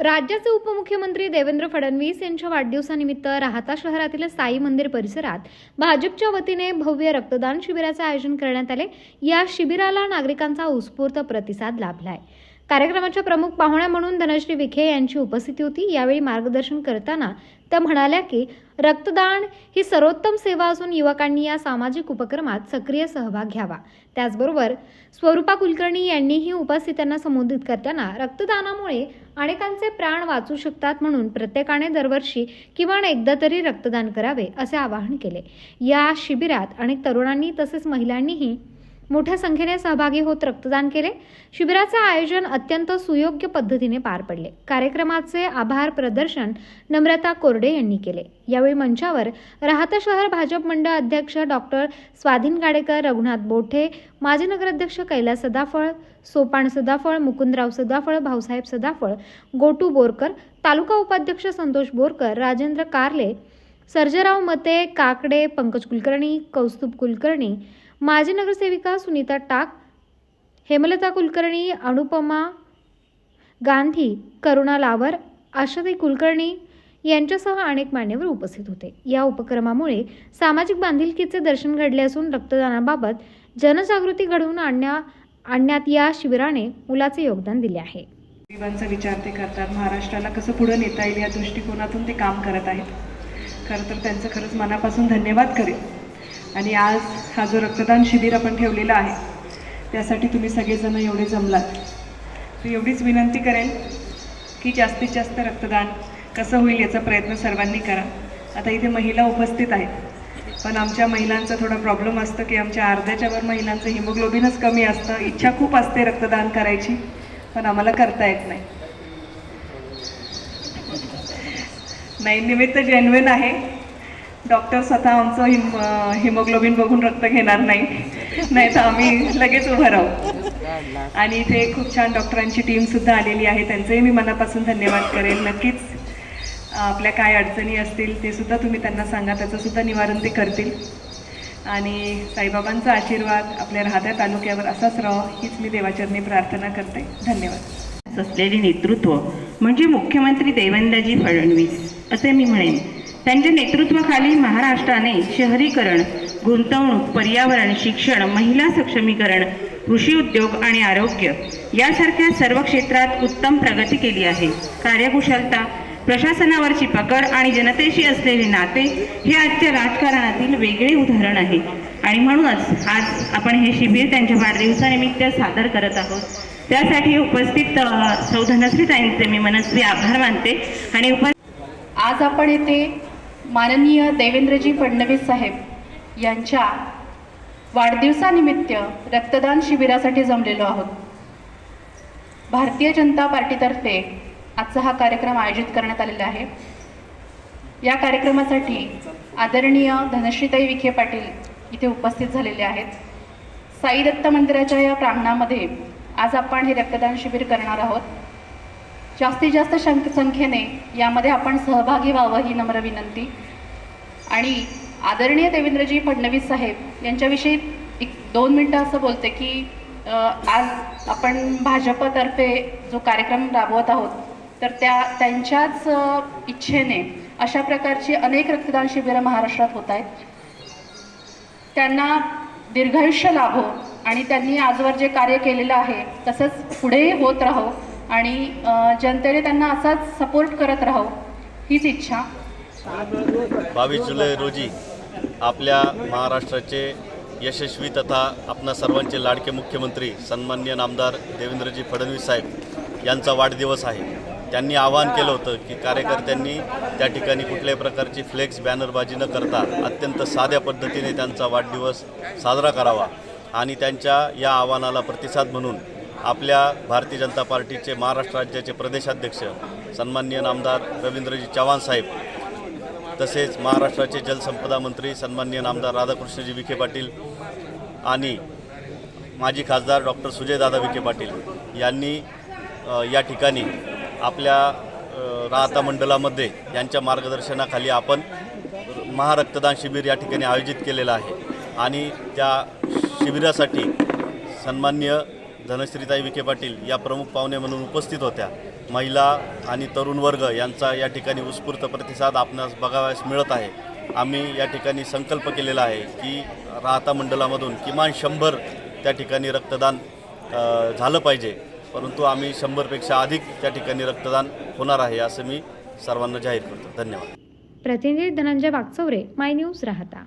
राज्याचे उपमुख्यमंत्री देवेंद्र फडणवीस यांच्या वाढदिवसानिमित्त राहता शहरातील साई मंदिर परिसरात भाजपच्या वतीने भव्य रक्तदान शिबिराचे आयोजन करण्यात आले. या शिबिराला नागरिकांचा उत्स्फूर्त प्रतिसाद लाभलाय. कार्यक्रमाच्या प्रमुख पाहुण्या म्हणून धनश्री विखे यांची उपस्थिती होती. यावेळी मार्गदर्शन करताना त्या म्हणाल्या की रक्तदान ही सर्वोत्तम सेवा असून युवकांनी या सामाजिक उपक्रमात सक्रिय सहभाग घ्यावा. त्याचबरोबर स्वरूपा कुलकर्णी यांनीही उपस्थितांना संबोधित करताना रक्तदानामुळे अनेकांचे प्राण वाचू शकतात म्हणून प्रत्येकाने दरवर्षी किमान एकदा तरी रक्तदान करावे असे आवाहन केले. या शिबिरात अनेक तरुणांनी तसेच महिलांनीही मोठ्या संख्येने सहभागी होत रक्तदान केले. शिबिराचे आयोजन अत्यंत सुयोग्य पद्धतीने पार पडले. कार्यक्रमाचे आभार प्रदर्शन नम्रता कोरडे यांनी केले. यावेळी मंचावर राहता शहर भाजप मंडळ अध्यक्ष डॉक्टर स्वाधीन गाडेकर रघुनाथ बोठे माजी नगराध्यक्ष कैलास सदाफळ सोपान सदाफळ मुकुंदराव सदाफळ भाऊसाहेब सदाफळ गोटू बोरकर तालुका उपाध्यक्ष संतोष बोरकर राजेंद्र कारले सर्जराव मते काकडे पंकज कुलकर्णी कौस्तुभ कुलकर्णी माजी नगरसेविका सुनीता टाक हेमलता कुलकर्णी अनुपमा गांधी करुणा लावर आशाताई कुलकर्णी यांच्यासह अनेक मान्यवर उपस्थित होते. या उपक्रमामुळे सामाजिक बांधिलकीचे दर्शन घडले असून रक्तदानाबाबत जनजागृती घडवून आणण्या आणण्यात या शिबिराने मुलाचे योगदान दिले आहे. गरिबांचा विचार ते करतात. महाराष्ट्राला कसं पुढं नेता येईल या दृष्टिकोनातून ते काम करत आहेत. खरं तर त्यांचं खरंच मनापासून धन्यवाद करेन. आणि आज हा जो रक्तदान शिबिर आपण ठेवलेला आहे त्यासाठी तुम्ही सगळेजण एवढे जमलात. तर एवढीच विनंती करेल की जास्तीत जास्त रक्तदान कसं होईल याचा प्रयत्न सर्वांनी करा. आता इथे महिला उपस्थित आहेत पण आमच्या महिलांचा थोडा प्रॉब्लेम असतं की आमच्या अर्ध्याच्या वर महिलांचं हिमोग्लोबिनच कमी असतं इच्छा खूप असते रक्तदान करायची पण आम्हाला करता येत नाही. नाही निमित्त जेन्युइन आहे. डॉक्टर स्वतः आमचं हिम हिमोग्लोबिन बघून रक्त घेणार नाही. नाही तर आम्ही लगेच उभं राहू. आणि इथे खूप छान डॉक्टरांची टीम सुद्धा आलेली आहे. त्यांचंही मी मनापासून धन्यवाद करेन. नक्कीच आपल्या काय अडचणी असतील ते सुद्धा तुम्ही त्यांना सांगा. त्याचं सुद्धा निवारण ते करतील. आणि साईबाबांचा आशीर्वाद आपल्या राहत्या तालुक्यावर असाच राहो हीच मी देवाचरणी प्रार्थना करते. धन्यवाद. असलेले नेतृत्व म्हणजे मुख्यमंत्री देवेंद्रजी फडणवीस असे मी म्हणेन. त्यांच्या नेतृत्वाखाली महाराष्ट्राने शहरीकरण गुंतवणूक पर्यावरण शिक्षण महिला सक्षमीकरण कृषी उद्योग आणि आरोग्य यासारख्या सर्व क्षेत्रात उत्तम प्रगती केली आहे. कार्यकुशलता प्रशासनावरची पकड आणि जनतेशी असलेले नाते हे आजच्या राजकारणातील वेगळे उदाहरण आहे. आणि म्हणूनच आज आपण हे शिबिर त्यांच्या वाढदिवसानिमित्त सादर करत आहोत. त्यासाठी उपस्थित अ, सौ मी मनस्वी आभार मानते आणि उप आज आपण येथे माननीय देवेंद्रजी फडणवीस साहेब यांच्या वाढदिवसानिमित्त रक्तदान शिबिरासाठी जमलेलो आहोत. भारतीय जनता पार्टीतर्फे आजचा हा कार्यक्रम आयोजित करण्यात आलेला आहे. या कार्यक्रमासाठी आदरणीय धनश्रीताई विखे पाटील इथे उपस्थित झालेले आहेत. साई दत्त मंदिराच्या या प्रांगणामध्ये आज आपण हे रक्तदान शिबिर करणार आहोत. जास्तीत जास्त शंक संख्येने यामध्ये आपण सहभागी व्हावं ही नम्र विनंती. आणि आदरणीय देवेंद्रजी फडणवीस साहेब यांच्याविषयी एक दोन मिनटं असं बोलते की आज आपण भाजपतर्फे जो कार्यक्रम राबवत आहोत तर त्या त्यांच्याच इच्छेने अशा प्रकारची अनेक रक्तदान शिबिरं महाराष्ट्रात होत आहेत. त्यांना दीर्घायुष्य लाभो आणि त्यांनी आजवर जे कार्य केलेलं आहे तसंच पुढेही होत राहो. आणि जनतेने त्यांना असाच सपोर्ट करत राहू हीच इच्छा. बावीस जुलै रोजी आपल्या महाराष्ट्राचे यशस्वी तथा आपणा सर्वांचे लाडके मुख्यमंत्री सन्मान्य नामदार देवेंद्रजी फडणवीस साहेब यांचा वाढदिवस आहे. त्यांनी आवाहन केलं होतं की कार्यकर्त्यांनी त्या ठिकाणी कुठल्याही प्रकारची फ्लेक्स बॅनरबाजी न करता अत्यंत साध्या पद्धतीने त्यांचा वाढदिवस साजरा करावा आणि त्यांच्या या आव्हानाला प्रतिसाद म्हणून आपल्या भारतीय जनता पार्टीचे महाराष्ट्र राज्याचे प्रदेशाध्यक्ष सन्माननीय नामदार रवींद्रजी चव्हाण साहेब तसेच महाराष्ट्राचे जलसंपदा मंत्री सन्माननीय नामदार राधाकृष्णजी विखे पाटील आणि माजी खासदार डॉक्टर सुजयदादा विखे पाटील यांनी या ठिकाणी आपल्या राहता मंडळामध्ये यांच्या मार्गदर्शनाखाली आपण महारक्तदान शिबिर या ठिकाणी आयोजित केलेलं आहे. आणि त्या शिबिरासाठी सन्मान्य धनश्रीताई विखे पाटील या प्रमुख पाहुणे म्हणून उपस्थित होत्या. महिला आणि तरुण वर्ग यांचा या ठिकाणी उत्स्फूर्त प्रतिसाद आपणास बघावयास मिळत आहे. आम्ही या ठिकाणी संकल्प केलेला आहे की राहता मंडळामधून किमान शंभर त्या ठिकाणी रक्तदान झालं पाहिजे. परंतु आम्ही शंभरपेक्षा अधिक त्या ठिकाणी रक्तदान होणार आहे असं मी सर्वांना जाहीर करतो. धन्यवाद. प्रतिनिधी धनंजय वागचौरे माय न्यूज राहता.